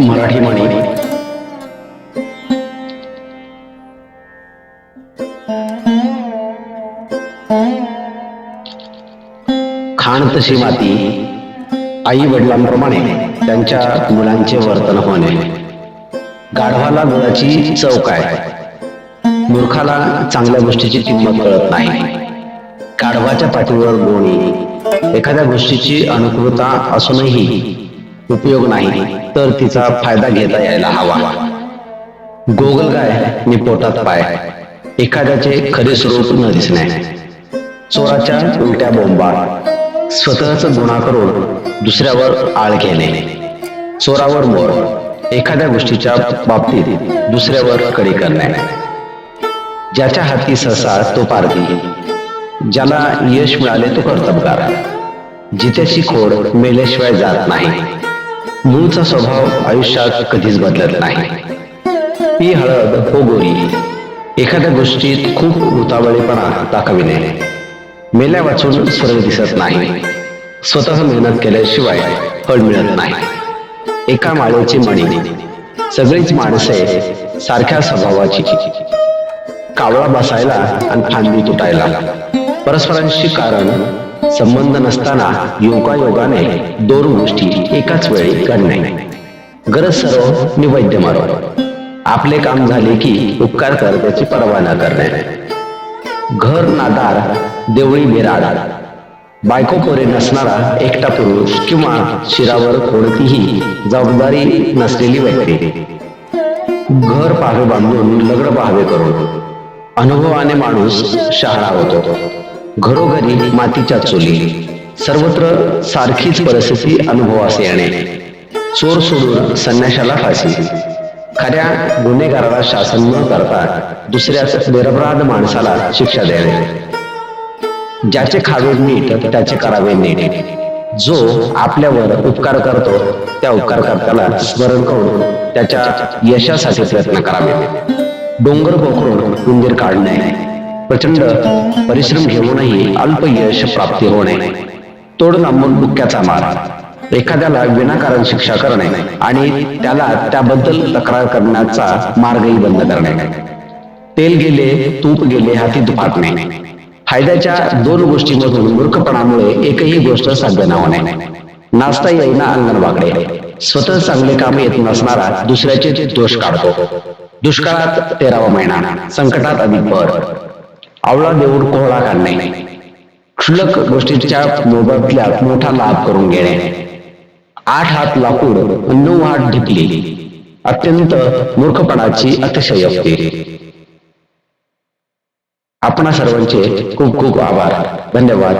मराठी म्हणी खाण तशी माती आई वडिलांप्रमाणे त्यांच्या मुलांचे वर्तन होणे. गाढवाला गुळाची चव काय? मूर्खाला चांगल्या गोष्टीची किंमत कळत नाही. गाढवाच्या पाठीवर गोणी एखाद्या गोष्टीची अनुकूलता असूनही उपयोग नाही तर तिचा फायदा घेता यायला हवा. गोगलगाय नि पोटात पाय. एखाद्याचे खरे स्वरूप न दिसणे. चोराच्या उलट्या बोंबा. स्वतःच गुन्हा करून दुसऱ्यावर आळ घेणे. चोरावर मोर. एखाद्या गोष्टीच्या बाबतीत दुसऱ्यावर कडी करणे. ज्याच्या हाती ससा तो पारधी. ज्याला यश मिळाले तो कर्तबगार. जित्याची खोड मेल्याशिवाय जात नाही. मूळचा स्वभाव आयुष्यात कधीच बदलत नाही. ही हळद हो गोरी एखाद्या गोष्टीत खूप उतावळेपणा दाखविणे. मेल्या वाचून स्वर्ग दिसत नाही. स्वतः मेहनत केल्याशिवाय फळ मिळत नाही. एका माळेची मणी. सगळीच माणसे सारख्या स्वभावाची. कावळा बसायला आणि फांदी तुटायला. परस्परांशी कारण संबंध नसताना योगायोगाने दोन गोष्टी एकाच वेळी घडणे गरज सर्व निवैद्य मारो. आपले काम झाले की उपकार कर त्याची पर्वा न करणे. घर नादार देवळी बिराड बायको पोरे नसणारा एकटा पुरुष किंवा शिरावर कोणतीही जबाबदारी नसलेली व्यक्ती. घर पाहावे बांधून लग्न पाहावे करून. अनुभवाने माणूस शहाणा होतो. घरोघरी मातीच्या चुली सर्वत्र सारखीच परिस्थिती अनुभवास येणे. चोर सोडून संन्याशाला फाशी. खऱ्या गुन्हेगाराला शासन न करता दुसऱ्याच निरपराध माणसाला शिक्षा देणे. ज्याचे खावे नीट त्याचे करावे नीट. जो आपल्यावर उपकार करतो त्या उपकार करताना स्मरण करून त्याच्या यशासाठी प्रयत्न करावे. डोंगर पोखरून उंदीर काढणे. प्रचंड परिश्रम घेऊनही अल्प यश प्राप्ती होणे तोड लांबून बुक्क्याचा मार एखाद्याला विनाकारण शिक्षा करणे आणि त्याला त्याबद्दल तक्रार करण्याचा मार्गही बंद करणे. तेल गेले तूप गेले हाती फाटणे फायद्याच्या दोन गोष्टींमधून मूर्खपणामुळे एकही गोष्ट साध्य न होणे. नाचता येईना अंगण वाकडे स्वतः चांगले काम येत नसणारा दुसऱ्याचे दोष काढतो. दुष्काळात तेरावा महिना संकटात अधिक भर. आवळा देऊन कोहळा काढणे. क्षुल्लक गोष्टीच्या मोबदल्यात मोठा लाभ करून घेणे. आठ हात लाकूड नऊ हात ढिकली अत्यंत मूर्खपणाची अतिशयोक्ती आपणा सर्वांचे खूप खूप आभार. धन्यवाद.